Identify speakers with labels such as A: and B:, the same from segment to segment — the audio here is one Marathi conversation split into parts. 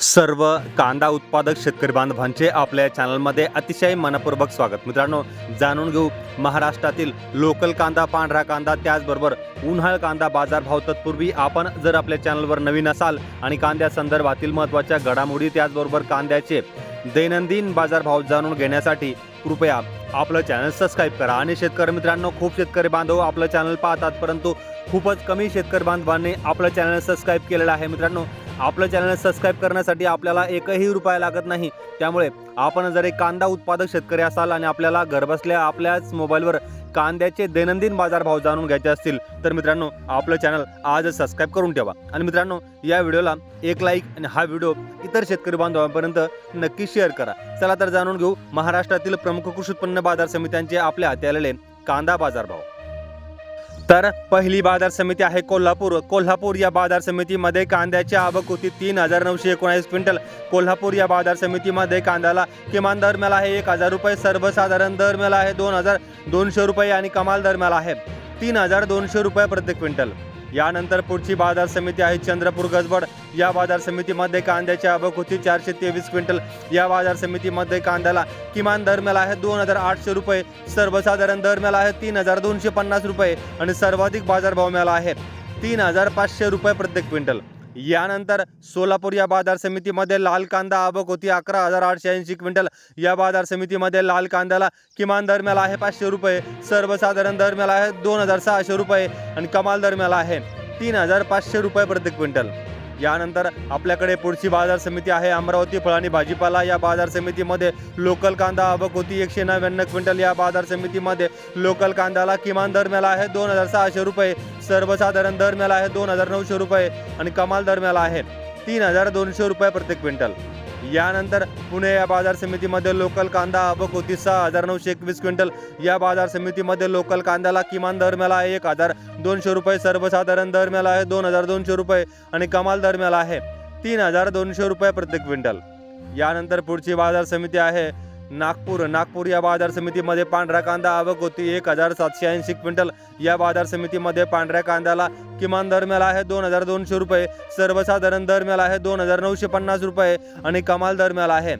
A: सर्व कांदा उत्पादक शेतकरी बांधवांचे आपल्या चॅनलमध्ये अतिशय मनपूर्वक स्वागत. मित्रांनो जाणून घेऊ महाराष्ट्रातील लोकल कांदा पांढरा कांदा त्याचबरोबर उन्हाळ कांदा बाजारभाव तत्पूर्वी आपण जर आपल्या चॅनलवर नवीन असाल आणि कांद्या संदर्भातील महत्त्वाच्या घडामोडी त्याचबरोबर कांद्याचे दैनंदिन बाजारभाव जाणून घेण्यासाठी कृपया आपलं चॅनल सबस्क्राईब करा. आणि शेतकरी मित्रांनो खूप शेतकरी बांधव आपलं चॅनल पाहतात परंतु खूपच कमी शेतकरी बांधवांनी आपलं चॅनल सबस्क्राईब केलेलं आहे मित्रांनो. आपलं चॅनल सबस्क्राईब करण्यासाठी आपल्याला एकही रुपया लागत नाही. त्यामुळे आपण जर एक कांदा उत्पादक शेतकरी असाल आणि आपल्याला घरबसल्या आपल्याच मोबाईलवर कांद्याचे दैनंदिन बाजारभाव जाणून घ्यायचे असतील तर मित्रांनो आपलं चॅनल आज सबस्क्राईब करून ठेवा. आणि मित्रांनो या व्हिडिओला एक लाईक आणि हा व्हिडिओ इतर शेतकरी बांधवांपर्यंत नक्की शेअर करा. चला तर जाणून घेऊ महाराष्ट्रातील प्रमुख कृषी उत्पन्न बाजार समित्यांचे आपल्या हाती आलेले कांदा बाजारभाव. तर पहिली बाजार समिती आहे कोल्हापूर. कोल्हापूर या बाजार समितीमध्ये कांद्याची आवक होती तीन हजार नऊशे एकोणीस क्विंटल. कोल्हापूर या बाजार समितीमध्ये कांद्याला किमान दर मिळाला आहे एक हजार रुपये सर्वसाधारण दर मिळाला आहे दोन हजार दोनशे रुपये आणि कमाल दर मिळाला आहे तीन हजार दोनशे रुपये प्रति क्विंटल. यानंतर पुढची बाजार समिती आहे चंद्रपूर गजबड. या बाजार समितीमध्ये कांद्याची आवक होती चारशे तेवीस क्विंटल. या बाजार समितीमध्ये कांद्याला किमान दर मिळाला आहे दोन हजार आठशे रुपये. सर्वसाधारण दर मिळाला आहे तीन हजार दोनशे पन्नास रुपये. आणि सर्वाधिक बाजारभाव मिळाला आहे तीन हजार पाचशे रुपये प्रत्येक क्विंटल. यानंतर सोलापूर या बाजार समितीमध्ये लाल कांदा आवक होती. अकरा हजार आठशे ऐंशी क्विंटल या बाजार समितीमध्ये लाल कांद्याला किमान दरम्याला आहे पाचशे रुपये सर्वसाधारण दरम्याला आहे दोन हजार सहाशे रुपये आणि कमाल दरम्याला आहे तीन हजार पाचशे रुपये प्रति क्विंटल. यानंतर आपल्याकडे पुढची बाजार समिती आहे. अमरावती फळ आणि भाजीपाला या बाजार समितीमध्ये लोकल कांदा आवक होती एकशे नव्याण्णव क्विंटल या बाजार समितीमध्ये लोकल कांद्याला किमान दर मिळाला आहे. दोन हजार सहाशे रुपये. सर्वसाधारण दर मिळाला आहे. दोन हजार नऊशे रुपये. आणि कमाल दर मिळाला आहे. तीन हजार दोनशे रुपये प्रत्येक क्विंटल. यानंतर पुणे या बाजार समितीमध्ये लोकल कांदा आवक होती. सहा हजार नऊशे एकवीस क्विंटल या बाजार समितीमध्ये लोकल कांद्याला किमान दर मिळाला आहे. एक हजार दोनशे रुपये सर्वसाधारण दर मिळाला आहे. दोन हजार दोनशे रुपये आणि कमाल दर मिळाला आहे. तीन हजार दोनशे रुपये प्रत्येक क्विंटल. यानंतर पुढची बाजार समिती आहे. नागपूर नागपूर या बाजार समितीमध्ये पांढरा कांदा आवक होती एक हजार सातशे ऐंशी क्विंटल. या बाजार समितीमध्ये पांढऱ्या कांद्याला किमान दर मिळाला आहे दोन हजार दोनशे रुपये सर्वसाधारण दर मिळाला आहे दोन हजार नऊशे पन्नास रुपये आणि कमाल दर मिळाला आहे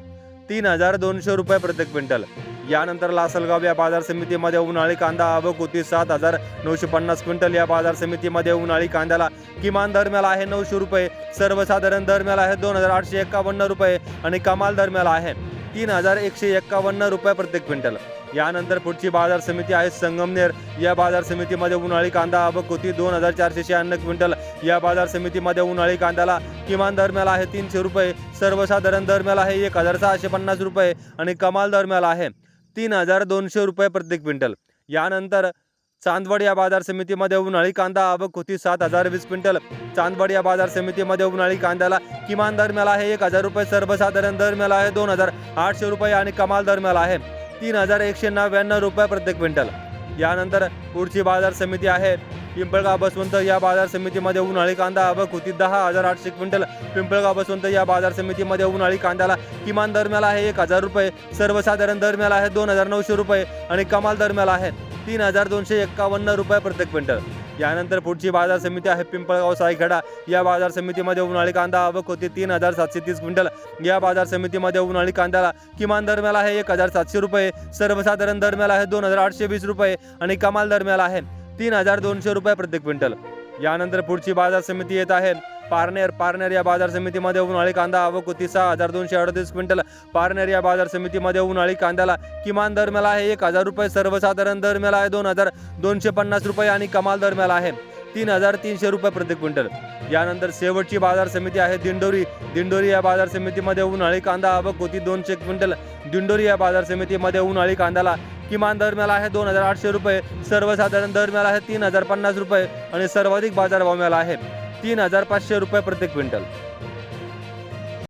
A: तीन हजार दोनशे रुपये प्रत्येक क्विंटल. यानंतर लासलगाव या बाजार समितीमध्ये उन्हाळी कांदा आवक होती सात हजार नऊशे पन्नास क्विंटल. या बाजार समितीमध्ये उन्हाळी कांद्याला किमान दर मिळाला आहे नऊशे रुपये सर्वसाधारण दर मिळाला आहे दोन हजार आठशे एकावन्न रुपये आणि कमाल दर मिळाला आहे. तीन हजार एकशे एक्कावन्न रुपये प्रत्येक क्विंटल. यानंतर पुढची बाजार समिती आहे संगमनेर. या बाजार समितीमध्ये उन्हाळी कांदा आवक होती दोन हजार चारशे शहाण्णव क्विंटल. या बाजार समितीमध्ये उन्हाळी कांद्याला किमान दर मिळाला आहे तीनशे रुपये सर्वसाधारण दर मिळाला आहे एक हजार सहाशे पन्नास रुपये आणि कमाल दर मिळाला आहे तीन हजार दोनशे रुपये प्रत्येक क्विंटल. यानंतर चांदवड या बाजार समितीमध्ये उन्हाळी कांदा आवक होती. सात हजार वीस क्विंटल. चांदवड या बाजार समितीमध्ये उन्हाळी कांद्याला किमान दर मिळाला आहे. एक हजार रुपये सर्वसाधारण दर मिळाला आहे. दोन हजार आठशे रुपये आणि कमाल दर मिळाला आहे. तीन हजार एकशे नव्याण्णव रुपये प्रत्येक क्विंटल. यानंतर पुढची बाजार समिती आहे. पिंपळगाव बसवंत या बाजार समितीमध्ये उन्हाळी कांदा आवक होती. दहा हजार आठशे क्विंटल. पिंपळगाव बसवंत या बाजार समितीमध्ये उन्हाळी कांद्याला किमान दर मिळाला आहे. एक हजार रुपये सर्वसाधारण दर मिळाला आहे. दोन हजार नऊशे रुपये आणि कमाल दर मिळाला आहे. तीन हजार दोनशे एक्कावन्न रुपये प्रत्येक क्विंटल. यानंतर पुढची बाजार समिती आहे पिंपळगाव सायखेडा या बाजार समितीमध्ये उन्हाळी कांदा आवक होती तीन हजार सातशे तीस क्विंटल. या बाजार समितीमध्ये उन्हाळी कांद्याला किमान दरम्याला आहे एक हजार सातशे रुपये सर्वसाधारण दरम्याला आहे दोन हजार आठशे वीस रुपये आणि कमाल दरम्याला आहे तीन हजार दोनशे रुपये प्रत्येक क्विंटल. यानंतर पुढची बाजार समिती येत आहे. पारनेर पारनेर या बाजार समितीमध्ये उन्हाळी कांदा आवक होती सहा हजार दोनशे अडतीस क्विंटल. पारनेर या बाजार समितीमध्ये उन्हाळी कांद्याला किमान दर मेला आहे एक हजार रुपये सर्वसाधारण दर मेला आहे दोन हजार दोनशे पन्नास रुपये आणि कमाल दर मेला आहे तीन हजार तीनशे रुपये प्रति क्विंटल. यानंतर शेवटची बाजार समिती आहे दिंडोरी. दिंडोरी या बाजार समितीमध्ये उन्हाळी कांदा आवक होती दोनशे क्विंटल. दिंडोरी या बाजार समितीमध्ये उन्हाळी कांद्याला किमान दर मिळाला आहे दोन हजार आठशे रुपये सर्वसाधारण दर मिळाला आहे तीन हजार पन्नास रुपये आणि सर्वाधिक बाजारभाव मिळाला आहे तीन हजार पाचशे रुपये प्रत्येक क्विंटल.